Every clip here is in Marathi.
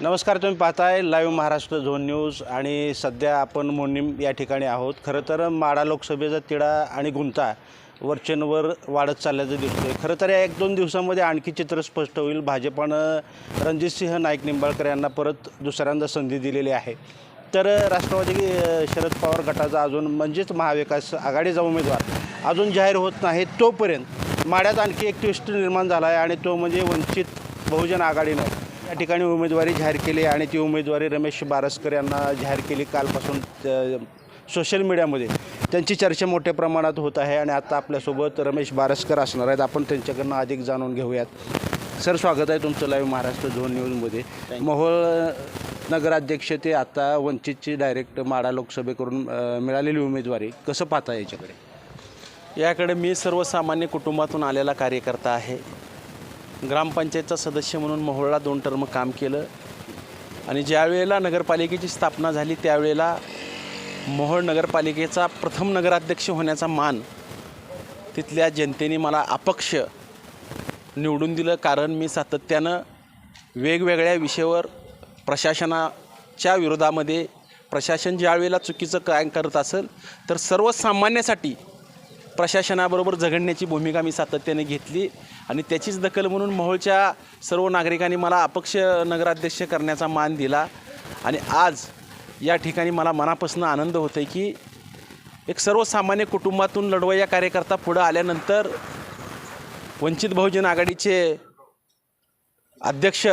नमस्कार तुम्ही पाहताय लाईव्ह महाराष्ट्र झोन न्यूज आणि सध्या आपण मोनिम या ठिकाणी आहोत. खरं तर माडा लोकसभेचा तिढा आणि गुंता वरचेनवर वाढत चालल्याचं दिसतंय. खरं तर या एक दोन दिवसामध्ये आणखी चित्र स्पष्ट होईल. भाजपानं रणजितसिंह नाईक निंबाळकर यांना परत दुसऱ्यांदा संधी दिलेली आहे. तर राष्ट्रवादी शरद पवार गटाचा अजून म्हणजेच महाविकास आघाडीचा उमेदवार अजून जाहीर होत नाही तोपर्यंत माड्यात आणखी एक ट्विस्ट निर्माण झाला आहे आणि तो म्हणजे वंचित बहुजन आघाडीनं या ठिकाणी उमेदवारी जाहीर केली आणि ती उमेदवारी रमेश बारसकर यांना जाहीर केली कालपासून सोशल मीडियामध्ये त्यांची चर्चा मोठ्या प्रमाणात होत आहे आणि आता आपल्यासोबत रमेश बारसकर असणार आहेत. आपण त्यांच्याकडनं अधिक जाणून घेऊयात. सर स्वागत आहे तुमचं लाईव्ह महाराष्ट्र झोन न्यूजमध्ये मोहोळ नगराध्यक्ष ते आता वंचितची डायरेक्ट माडा लोकसभेकडून मिळालेली उमेदवारी. कसं पाहता याच्याकडे? याकडे मी सर्वसामान्य कुटुंबातून आलेला कार्यकर्ता आहे. ग्रामपंचायतचा सदस्य म्हणून मोहोळला दोन टर्म काम केलं. आणि ज्यावेळेला नगरपालिकेची स्थापना झाली त्यावेळेला मोहोळ नगरपालिकेचा प्रथम नगराध्यक्ष होण्याचा मान तिथल्या जनतेने मला अपक्ष निवडून दिलं. कारण मी सातत्यानं वेगवेगळ्या विषयावर प्रशासनाच्या विरोधामध्ये प्रशासन ज्यावेळेला चुकीचं काय करत असेल तर सर्वसामान्यासाठी प्रशासनाबरोबर झगडण्याची भूमिका मी सातत्याने घेतली. आणि त्याचीच दखल म्हणून मोहोळच्या सर्व नागरिकांनी मला अपक्ष नगराध्यक्ष करण्याचा मान दिला. आणि आज या ठिकाणी मला मनापासून आनंद होतो आहे की एक सर्वसामान्य कुटुंबातून लढवय्या कार्यकर्ता पुढं आल्यानंतर वंचित बहुजन आघाडीचे अध्यक्ष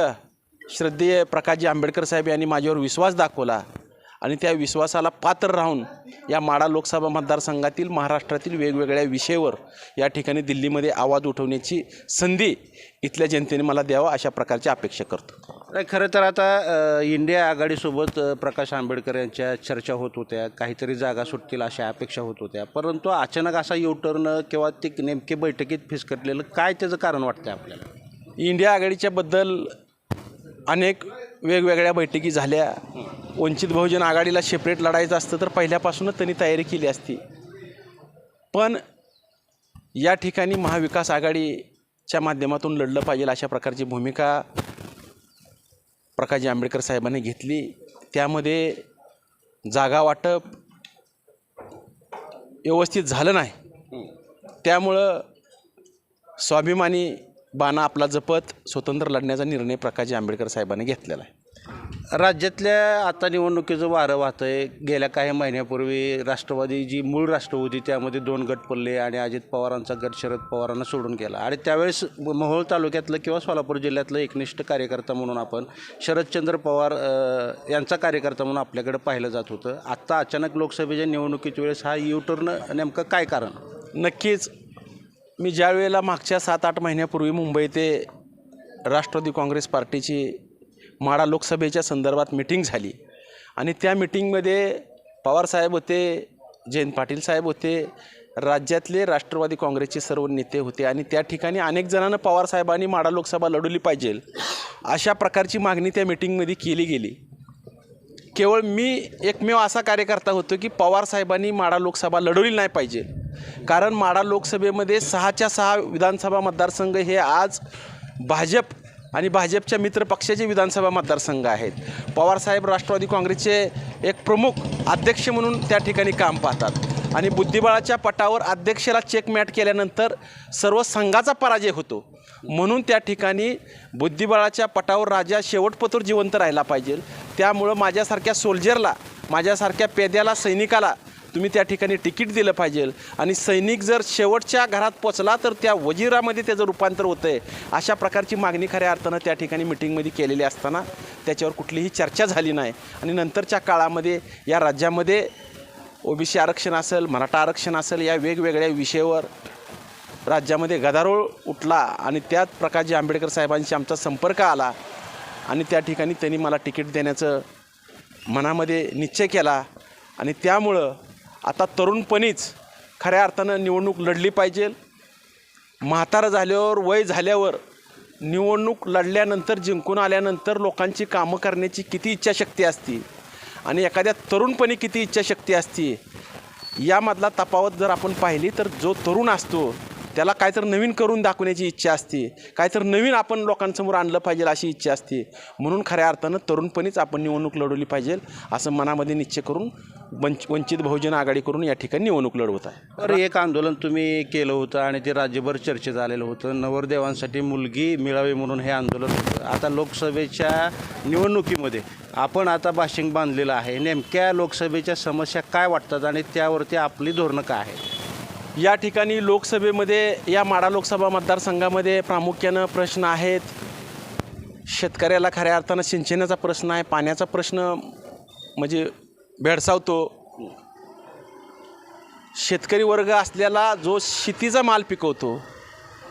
श्रद्धेय प्रकाशजी आंबेडकर साहेब यांनी माझ्यावर विश्वास दाखवला. आणि त्या विश्वासाला पात्र राहून या माडा लोकसभा मतदारसंघातील महाराष्ट्रातील वेगवेगळ्या विषयावर या ठिकाणी दिल्लीमध्ये आवाज उठवण्याची संधी इथल्या जनतेने मला द्यावा अशा प्रकारची अपेक्षा करतो. नाही खरं तर आता इंडिया आघाडीसोबत प्रकाश आंबेडकर यांच्या चर्चा होत होत्या काहीतरी जागा सुटतील अशा अपेक्षा होत होत्या परंतु अचानक असा युटर्न किंवा ते नेमके बैठकीत फिसकटलेलं काय त्याचं कारण वाटतं आपल्याला? इंडिया आघाडीच्याबद्दल अनेक वेगवेगळ्या बैठकी झाल्या. वंचित बहुजन आघाडीला सेपरेट लढायचं असतं तर पहिल्यापासूनच त्यांनी तयारी केली असती. पण या ठिकाणी महाविकास आघाडीच्या माध्यमातून लढलं पाहिजे अशा प्रकारची भूमिका प्रकाशजी आंबेडकर साहेबांनी घेतली. त्यामध्ये जागा वाटप व्यवस्थित झालं नाही. त्यामुळं स्वाभिमानी बाणा आपला जपत स्वतंत्र लढण्याचा निर्णय प्रकाशजी आंबेडकर साहेबांनी घेतलेला आहे. राज्यातल्या आता निवडणुकीचं वारं वाहतं आहे गेल्या काही महिन्यापूर्वी राष्ट्रवादी जी मूळ राष्ट्र होती त्यामध्ये दोन गट पडले आणि अजित पवारांचा गट शरद पवारांना सोडून केला आणि त्यावेळेस मोहोळ तालुक्यातलं किंवा सोलापूर जिल्ह्यातलं एकनिष्ठ कार्यकर्ता म्हणून आपण शरदचंद्र पवार यांचा कार्यकर्ता म्हणून आपल्याकडे पाहिलं जात होतं. आत्ता अचानक लोकसभेच्या निवडणुकीच्या वेळेस हा युटर्न नेमकं काय कारण? नक्कीच मी ज्या वेळेला मागच्या सात आठ महिन्यापूर्वी मुंबई ते राष्ट्रवादी काँग्रेस पार्टीची माडा लोकसभेच्या संदर्भात मिटिंग झाली आणि त्या मिटिंगमध्ये पवारसाहेब होते जयंत पाटील साहेब होते राज्यातले राष्ट्रवादी काँग्रेसचे सर्व नेते होते आणि त्या ठिकाणी अनेक जणांना पवारसाहेबांनी माडा लोकसभा लढवली पाहिजे अशा प्रकारची मागणी त्या मिटिंगमध्ये केली गेली. केवळ मी एकमेव असा कार्यकर्ता होतो की पवार साहेबांनी माडा लोकसभा लढवली नाही पाहिजे. कारण माडा लोकसभेमध्ये सहाच्या सहा विधानसभा मतदारसंघ हे आज भाजप आणि भाजपच्या मित्र पक्षाचे विधानसभा मतदारसंघ आहेत. पवारसाहेब राष्ट्रवादी काँग्रेसचे एक प्रमुख अध्यक्ष म्हणून त्या ठिकाणी काम पाहतात. आणि बुद्धिबळाच्या पटावर अध्यक्षाला चेकमॅट केल्यानंतर सर्व संघाचा पराजय होतो. म्हणून त्या ठिकाणी बुद्धिबळाच्या पटावर राजा शेवटपतूर जिवंत राहिला पाहिजे. त्यामुळं माझ्यासारख्या सोल्जरला माझ्यासारख्या पेद्याला सैनिकाला तुम्ही त्या ठिकाणी तिकीट दिलं पाहिजे. आणि सैनिक जर शेवटच्या घरात पोचला तर त्या वजिरामध्ये त्याचं रूपांतर होतं आहे अशा प्रकारची मागणी खऱ्या अर्थानं त्या ठिकाणी मिटिंगमध्ये केलेली असताना त्याच्यावर कुठलीही चर्चा झाली नाही. आणि नंतरच्या काळामध्ये या राज्यामध्ये ओबीसी आरक्षण असेल मराठा आरक्षण असेल या वेगवेगळ्या विषयावर राज्यामध्ये गदारोळ उठला. आणि त्यात प्रकाशजी आंबेडकर साहेबांशी आमचा संपर्क आला. आणि त्या ठिकाणी त्यांनी मला तिकीट देण्याचं मनामध्ये निश्चय केला. आणि त्यामुळं आता तरुणपणीच खऱ्या अर्थानं निवडणूक लढली पाहिजे. म्हातारं झाल्यावर वय झाल्यावर निवडणूक लढल्यानंतर जिंकून आल्यानंतर लोकांची कामं करण्याची किती इच्छाशक्ती असते आणि एखाद्या तरुणपणी किती इच्छाशक्ती असते यामधला तफावत जर आपण पाहिली तर जो तरुण असतो त्याला काहीतरी नवीन करून दाखवण्याची इच्छा असते. काहीतरी नवीन आपण लोकांसमोर आणलं पाहिजे अशी इच्छा असते. म्हणून खऱ्या अर्थानं तरुणपणीच आपण निवडणूक लढवली पाहिजे असं मनामध्ये निश्चय करून वंच वंचित बहुजन आघाडी करून या ठिकाणी निवडणूक लढवत आहे. तर एक आंदोलन तुम्ही केलं होतं आणि ते राज्यभर चर्चेत आलेलं होतं. नवरदेवांसाठी मुलगी मिळावी म्हणून हे आंदोलन होतं. आता लोकसभेच्या निवडणुकीमध्ये आपण आता भाषिंग बांधलेलं आहे. नेमक्या लोकसभेच्या समस्या काय वाटतात आणि त्यावरती आपली धोरणं काय आहे या ठिकाणी लोकसभेमध्ये या माडा लोकसभा मतदारसंघामध्ये प्रामुख्यानं प्रश्न आहेत. शेतकऱ्याला खऱ्या अर्थानं सिंचनाचा प्रश्न आहे पाण्याचा प्रश्न म्हणजे भेडसावतो. शेतकरी वर्ग असलेला जो शेतीचा माल पिकवतो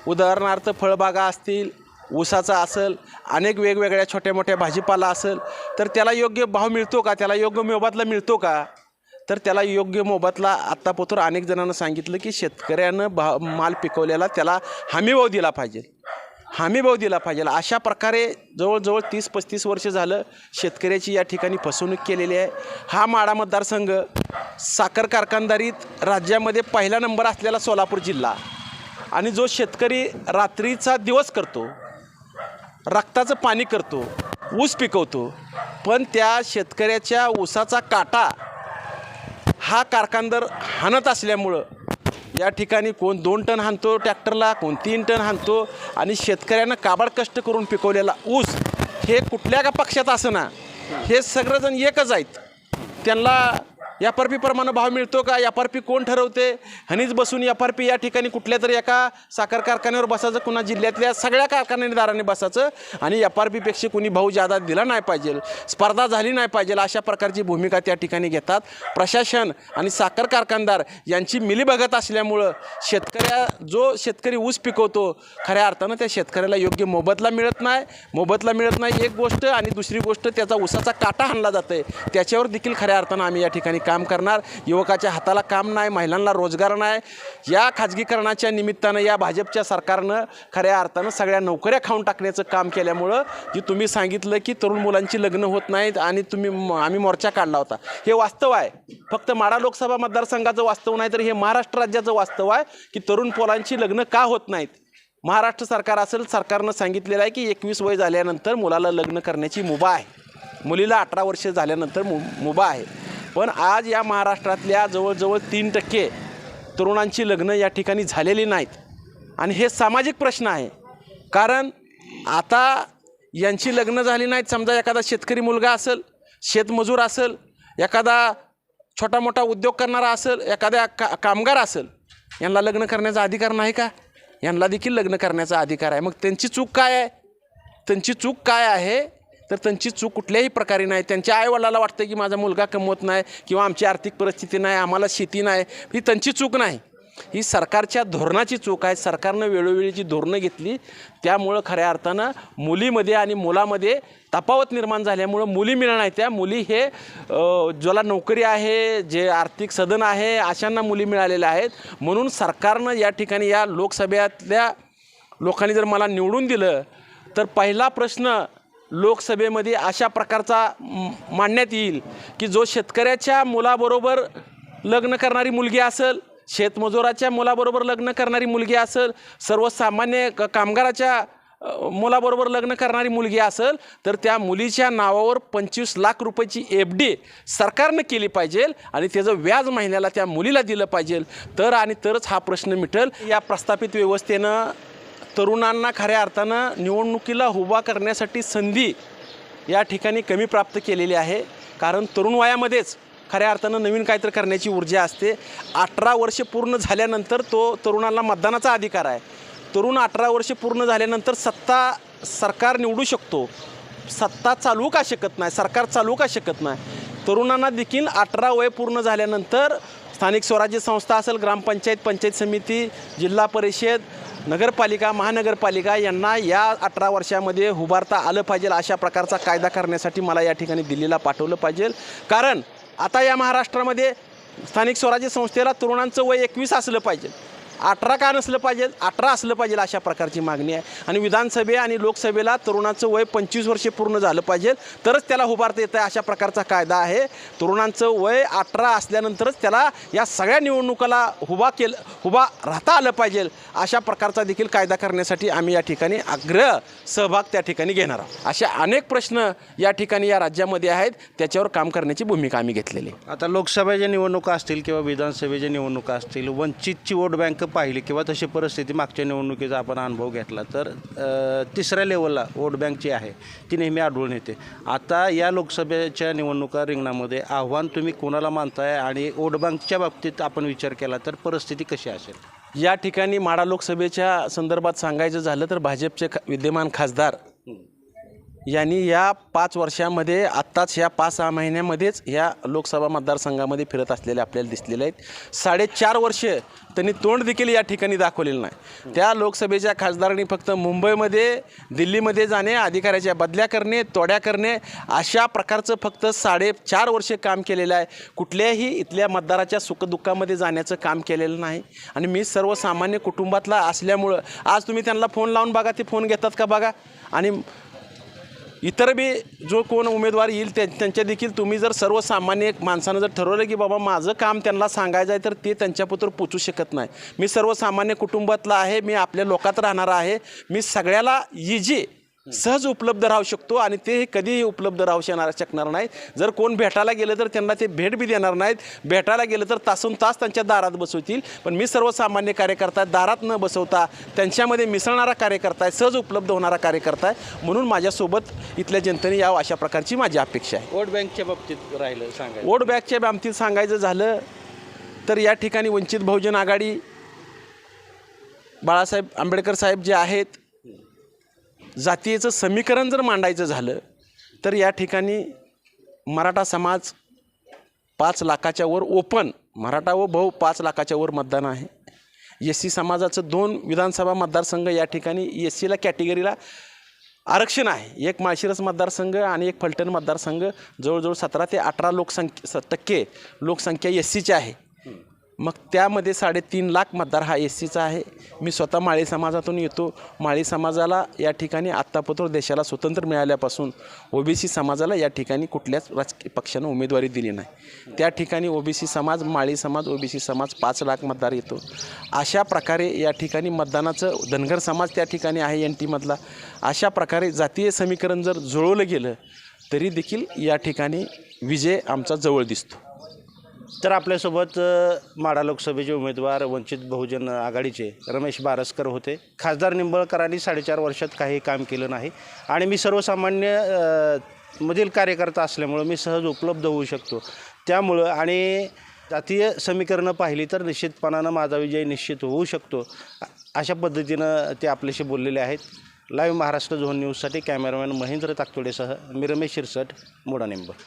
उदाहरणार्थ फळबागा असतील ऊसाचा असेल अनेक वेगवेगळ्या छोट्या मोठ्या भाजीपाला असेल तर त्याला योग्य भाव मिळतो का? त्याला योग्य मोबदला मिळतो का? तर त्याला योग्य मोबदला आत्तापोतर अनेक जणांना सांगितलं की शेतकऱ्यानं भा माल पिकवलेला त्याला हमीभाव दिला पाहिजे. हमीभाव दिला पाहिजे. अशा प्रकारे जवळजवळ तीस पस्तीस वर्ष झालं शेतकऱ्याची या ठिकाणी फसवणूक केलेली आहे. हा माडा मतदारसंघ साखर कारखानदारीत राज्यामध्ये पहिला नंबर असलेला सोलापूर जिल्हा आणि जो शेतकरी रात्रीचा दिवस करतो रक्ताचं पाणी करतो ऊस पिकवतो पण त्या शेतकऱ्याच्या ऊसाचा काटा हा कारखानदार हाणत असल्यामुळं या ठिकाणी कोण दोन टन हाणतो ट्रॅक्टरला कोण तीन टन हाणतो आणि शेतकऱ्यानं काबाड कष्ट करून पिकवलेला ऊस हे कुठल्या का पक्षात असं ना हे सगळेजण एकच आहेत. त्यांना एफ आर पीप्रमाणे भाव मिळतो का? एफ आर पी कोण ठरवते? हनीच बसून एफ आर पी या ठिकाणी कुठल्या तरी एका साखर कारखान्यावर बसायचं कुणा जिल्ह्यातल्या सगळ्या कारखानेदारांनी बसायचं आणि एफ आर पीपेक्षा कुणी भाऊ जादा दिला नाही पाहिजे स्पर्धा झाली नाही पाहिजे अशा प्रकारची भूमिका त्या ठिकाणी घेतात. प्रशासन आणि साखर कारखानदार यांची मिलीभगत असल्यामुळं शेतकऱ्या जो शेतकरी ऊस पिकवतो खऱ्या अर्थानं त्या शेतकऱ्याला योग्य मोबदला मिळत नाही. मोबदला मिळत नाही एक गोष्ट आणि दुसरी गोष्ट त्याचा ऊसाचा काटा हाणला जातं आहे त्याच्यावर देखील खऱ्या अर्थानं आम्ही या ठिकाणी काम करणार. युवकाच्या हाताला काम नाही महिलांना रोजगार नाही. या खाजगीकरणाच्या निमित्तानं या भाजपच्या सरकारनं खऱ्या अर्थानं सगळ्या नोकऱ्या खाऊन टाकण्याचं काम केल्यामुळं जी तुम्ही सांगितलं की तरुण मुलांची लग्न होत नाहीत आणि तुम्ही म- आम्ही मोर्चा काढला होता. हे वास्तव आहे. फक्त माडा लोकसभा मतदारसंघाचं वास्तव नाही तर हे महाराष्ट्र राज्याचं वास्तव आहे की तरुण पोलांची लग्न का होत नाहीत. महाराष्ट्र सरकार असेल सरकारनं सांगितलेलं आहे की एकवीस वय झाल्यानंतर मुलाला लग्न करण्याची मुभा आहे. मुलीला अठरा वर्ष झाल्यानंतर मु मुभा आहे. पण आज या महाराष्ट्रातल्या जवळजवळ तीन टक्के तरुणांची लग्न या ठिकाणी झालेली नाहीत. आणि हे सामाजिक प्रश्न आहे. कारण आता यांची लग्न झाली नाहीत. समजा एखादा शेतकरी मुलगा असेल शेतमजूर असेल एखादा छोटा मोठा उद्योग करणारा असेल एखाद्या का कामगार असेल यांना लग्न करण्याचा अधिकार नाही का? यांना देखील लग्न करण्याचा अधिकार आहे. मग त्यांची चूक काय आहे? त्यांची चूक काय आहे? तर त्यांची चूक कुठल्याही प्रकारे नाही. त्यांच्या आईवडिलाला वाटतं की माझा मुलगा कमवत नाही किंवा आमची आर्थिक परिस्थिती नाही आम्हाला शेती नाही. ही त्यांची चूक नाही. ही सरकारच्या धोरणाची चूक आहे. सरकारनं वेळोवेळी जी धोरणं घेतली त्यामुळं खऱ्या अर्थानं मुलीमध्ये आणि मुलामध्ये तफावत निर्माण झाल्यामुळं मुली मिळणार नाही त्या मुली हे ज्याला नोकरी आहे जे आर्थिक सदन आहे अशांना मुली मिळालेल्या आहेत. म्हणून सरकारनं या ठिकाणी या लोकसभेतल्या लोकांनी जर मला निवडून दिलं तर पहिला प्रश्न लोकसभेमध्ये अशा प्रकारचा मांडण्यात येईल की जो शेतकऱ्याच्या मुलाबरोबर लग्न करणारी मुलगी असेल शेतमजुराच्या मुलाबरोबर लग्न करणारी मुलगी असेल सर्वसामान्य क कामगाराच्या मुलाबरोबर लग्न करणारी मुलगी असेल तर त्या मुलीच्या नावावर पंचवीस लाख रुपयाची एफ डी सरकारनं केली पाहिजे आणि त्याचं व्याज महिन्याला त्या मुलीला दिलं पाहिजे. तर आणि तरच हा प्रश्न मिटेल. या प्रस्थापित व्यवस्थेनं तरुणांना खऱ्या अर्थानं निवडणुकीला उभा करण्यासाठी संधी या ठिकाणी कमी प्राप्त केलेली आहे. कारण तरुण वयामध्येच खऱ्या अर्थानं नवीन काहीतरी करण्याची ऊर्जा असते. अठरा वर्ष पूर्ण झाल्यानंतर तो तरुणाला मतदानाचा अधिकार आहे. तरुण अठरा वर्ष पूर्ण झाल्यानंतर सत्ता सरकार निवडू शकतो. सत्ता चालवू का शकत नाही? सरकार चालवू का शकत नाही? तरुणांना देखील अठरा वय पूर्ण झाल्यानंतर स्थानिक स्वराज्य संस्था असेल ग्रामपंचायत पंचायत समिती जिल्हा परिषद नगरपालिका महानगरपालिका यांना या अठरा वर्षामध्ये उभारता आलं पाहिजे अशा प्रकारचा कायदा करण्यासाठी मला या ठिकाणी दिल्लीला पाठवलं पाहिजे. कारण आता या महाराष्ट्रामध्ये स्थानिक स्वराज्य संस्थेला तरुणांचं वय एकवीस असलं पाहिजे. अठरा का नसलं पाहिजे अठरा असलं पाहिजे अशा प्रकारची मागणी आहे. आणि विधानसभे आणि लोकसभेला तरुणाचं वय पंचवीस वर्षे पूर्ण झालं पाहिजे तरच त्याला उभारता येतं अशा प्रकारचा कायदा आहे. तरुणांचं वय अठरा असल्यानंतरच त्याला या सगळ्या निवडणुकाला उभा केलं उभा राहता आलं पाहिजे अशा प्रकारचा देखील कायदा करण्यासाठी आम्ही या ठिकाणी आग्रह सहभाग त्या ठिकाणी घेणार आहोत. असे अनेक प्रश्न या ठिकाणी या राज्यामध्ये आहेत त्याच्यावर काम करण्याची भूमिका आम्ही घेतलेली आता लोकसभेच्या निवडणुका असतील किंवा विधानसभेच्या निवडणुका असतील वंचितची वोट बँक पाहिली किंवा तशी परिस्थिती मागच्या निवडणुकीचा आपण अनुभव घेतला तर तिसऱ्या लेवलला वोट बँक जी आहे ती नेहमी आढळून येते. आता या लोकसभेच्या निवडणुका रिंगणामध्ये आव्हान तुम्ही कोणाला मानताय आणि वोट बँकच्या बाबतीत आपण विचार केला तर परिस्थिती कशी असेल? या ठिकाणी माडा लोकसभेच्या संदर्भात सांगायचं झालं तर भाजपचे खा विद्यमान खासदार यांनी या पाच वर्षामध्ये आत्ताच ह्या पाच सहा महिन्यामध्येच ह्या लोकसभा मतदारसंघामध्ये फिरत असलेले आपल्याला दिसलेले आहेत. साडेचार वर्ष त्यांनी तोंड देखील या ठिकाणी दाखवलेलं नाही. त्या लोकसभेच्या खासदारांनी फक्त मुंबईमध्ये दिल्लीमध्ये जाणे अधिकाऱ्याच्या बदल्या करणे तोड्या करणे अशा प्रकारचं फक्त साडेचार वर्ष काम केलेलं आहे. कुठल्याही इथल्या मतदाराच्या सुखदुःखामध्ये जाण्याचं काम केलेलं नाही. आणि मी सर्वसामान्य कुटुंबातला असल्यामुळं आज तुम्ही त्यांना फोन लावून बघा ते फोन घेतात का बघा? आणि इतर बी जो कोण उमेदवार येईल त्या त्यांच्या देखील तुम्ही जर सर्वसामान्य एक माणसानं जर ठरवलं की बाबा माझं काम त्यांना सांगायचं आहे तर ते त्यांच्यापुत्र पोचू शकत नाही. मी सर्वसामान्य कुटुंबातला आहे मी आपल्या लोकात राहणार आहे मी सगळ्याला इजी सहज उपलब्ध राहू शकतो आणि ते कधीही उपलब्ध राहू शकणार शकणार नाही जर कोण भेटायला गेलं तर त्यांना ते भेट बी देणार नाहीत. भेटायला गेलं तर तासून तास त्यांच्या दारात बसवतील. पण मी सर्वसामान्य कार्यकर्ता दारात न बसवता त्यांच्यामध्ये मिसळणारा कार्यकर्ता आहे. सहज उपलब्ध होणारा कार्यकर्ता आहे. म्हणून माझ्यासोबत इथल्या जनतेने यावं अशा प्रकारची माझी अपेक्षा आहे. वोट बँकच्या बाबतीत राहिलं सांगायचं. वोट बॅगच्या बाबतीत सांगायचं झालं तर या ठिकाणी वंचित बहुजन आघाडी बाळासाहेब आंबेडकर साहेब जे आहेत जातीयेचं समीकरण जर मांडायचं झालं तर या ठिकाणी मराठा समाज पाच लाखाच्या वर ओपन मराठा व भाऊ पाच लाखाच्या वर मतदान आहे. एस सी समाजाचं दोन विधानसभा मतदारसंघ या ठिकाणी एस सीला कॅटेगरीला आरक्षण आहे. एक माळशिरस मतदारसंघ आणि एक फलटण मतदारसंघ. जवळजवळ सतरा ते अठरा लोकसंख्या स टक्के लोकसंख्या एस सीची आहे. मग त्यामध्ये साडेतीन लाख मतदार हा एस सीचा आहे. मी स्वतः माळी समाजातून येतो. माळी समाजाला या ठिकाणी आत्तापत्र देशाला स्वतंत्र मिळाल्यापासून ओबीसी समाजाला या ठिकाणी कुठल्याच राजकीय पक्षानं उमेदवारी दिली नाही. त्या ठिकाणी ओबीसी समाज माळी समाज ओबीसी समाज पाच लाख मतदार येतो. अशा प्रकारे या ठिकाणी मतदानाचं धनगर समाज त्या ठिकाणी आहे एन टीमधला अशा प्रकारे जातीय समीकरण जर जुळवलं गेलं तरी देखील या ठिकाणी विजय आमचा जवळ दिसतो. तर आपल्यासोबत माढा लोकसभेचे उमेदवार वंचित बहुजन आघाडीचे रमेश बारसकर होते. खासदार निंबळकरांनी साडेचार वर्षात काही काम केलं नाही. आणि मी सर्वसामान्य मधील कार्यकर्ता असल्यामुळं मी सहज उपलब्ध होऊ शकतो. त्यामुळं आणि जातीय समीकरणं पाहिली तर निश्चितपणानं माझा विजय निश्चित होऊ शकतो. अशा पद्धतीनं ते आपल्याशी बोललेले आहेत. लाईव्ह महाराष्ट्र झोन न्यूजसाठी कॅमेरामॅन महेंद्र ताकतोडेसह मी रमेश शिरसट मोडानिंब